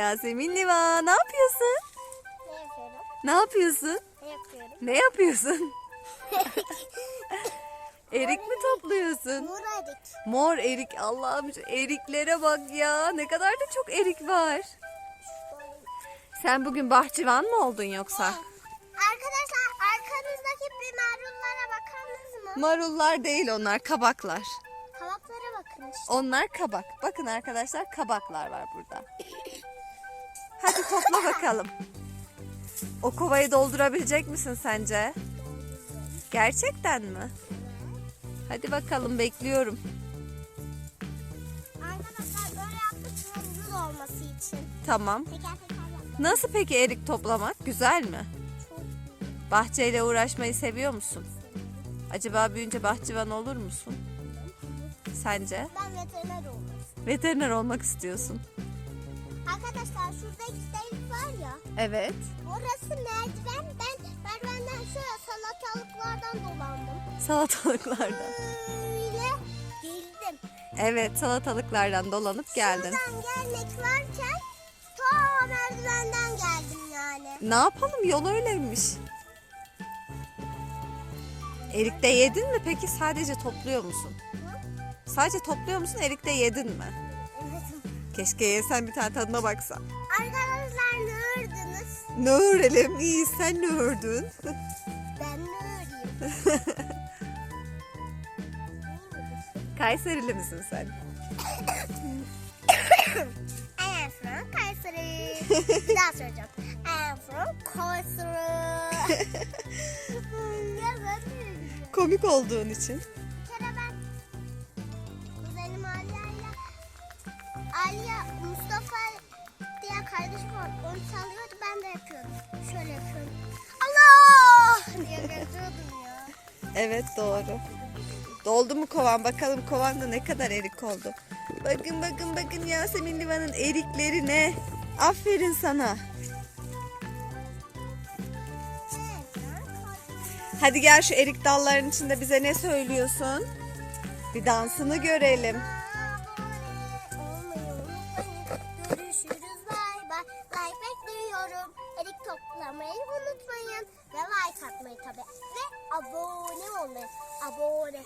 Yasemin Liva ne yapıyorsun? Ne yapıyorum? Ne yapıyorsun? Ne yapıyorum? Ne yapıyorsun? erik mi topluyorsun? Muradik. Mor erik. Allah'ım eriklere bak ya. Ne kadar da çok erik var. Sen bugün bahçıvan mı oldun yoksa? Arkadaşlar arkanızdaki bir marullara bakardınız mı? Marullar değil onlar kabaklar. Kavaklara bakın işte. Onlar kabak. Bakın arkadaşlar kabaklar var burada. Hadi topla bakalım. O kovayı doldurabilecek misin sence? Gerçekten mi? Hadi bakalım bekliyorum. Arkadaşlar böyle yaptık da olması için. Tamam. Teker teker yaptık. Nasıl peki erik toplamak? Güzel mi? Bahçeyle uğraşmayı seviyor musun? Acaba büyüyünce bahçıvan olur musun? Sence? Ben veteriner oldum. Veteriner olmak istiyorsun. Arkadaşlar şurada iki delik var ya. Evet. Orası merdiven. Ben merdivenden şöyle salatalıklardan dolandım. Salatalıklardan. Böyle geldim. Evet salatalıklardan dolanıp geldin. Buradan gelmek varken ta merdivenden geldim yani. Ne yapalım yol öyleymiş. Erik de yedin mi peki sadece topluyor musun? Sadece topluyor musun erik de yedin mi? Keşke yesen bir tane tadına baksan. Arkadaşlar ne ördünüz? Ne öğrenelim iyi sen ne ördün? Ben ne öreyim? Kayserili misin sen? I am from Kayseri. Bir daha söyleyeceğim. I am from Kayseri. Komik olduğun için. Aliye Mustafa diye kardeşim var. Onu sallıyordu ben de yapıyordum. Şöyle yapıyordum. Allah diye geziyordum ya. Evet doğru. Doldu mu kovan? Bakalım kovanda ne kadar erik oldu. Bakın bakın bakın Yasemin Liva'nın eriklerine. Aferin sana. Hadi gel şu erik dalların içinde bize ne söylüyorsun? Bir dansını görelim. ediyorum. Erik toplamayı unutmayın. Ve like atmayı tabii. Ve abone olmayı. Abone.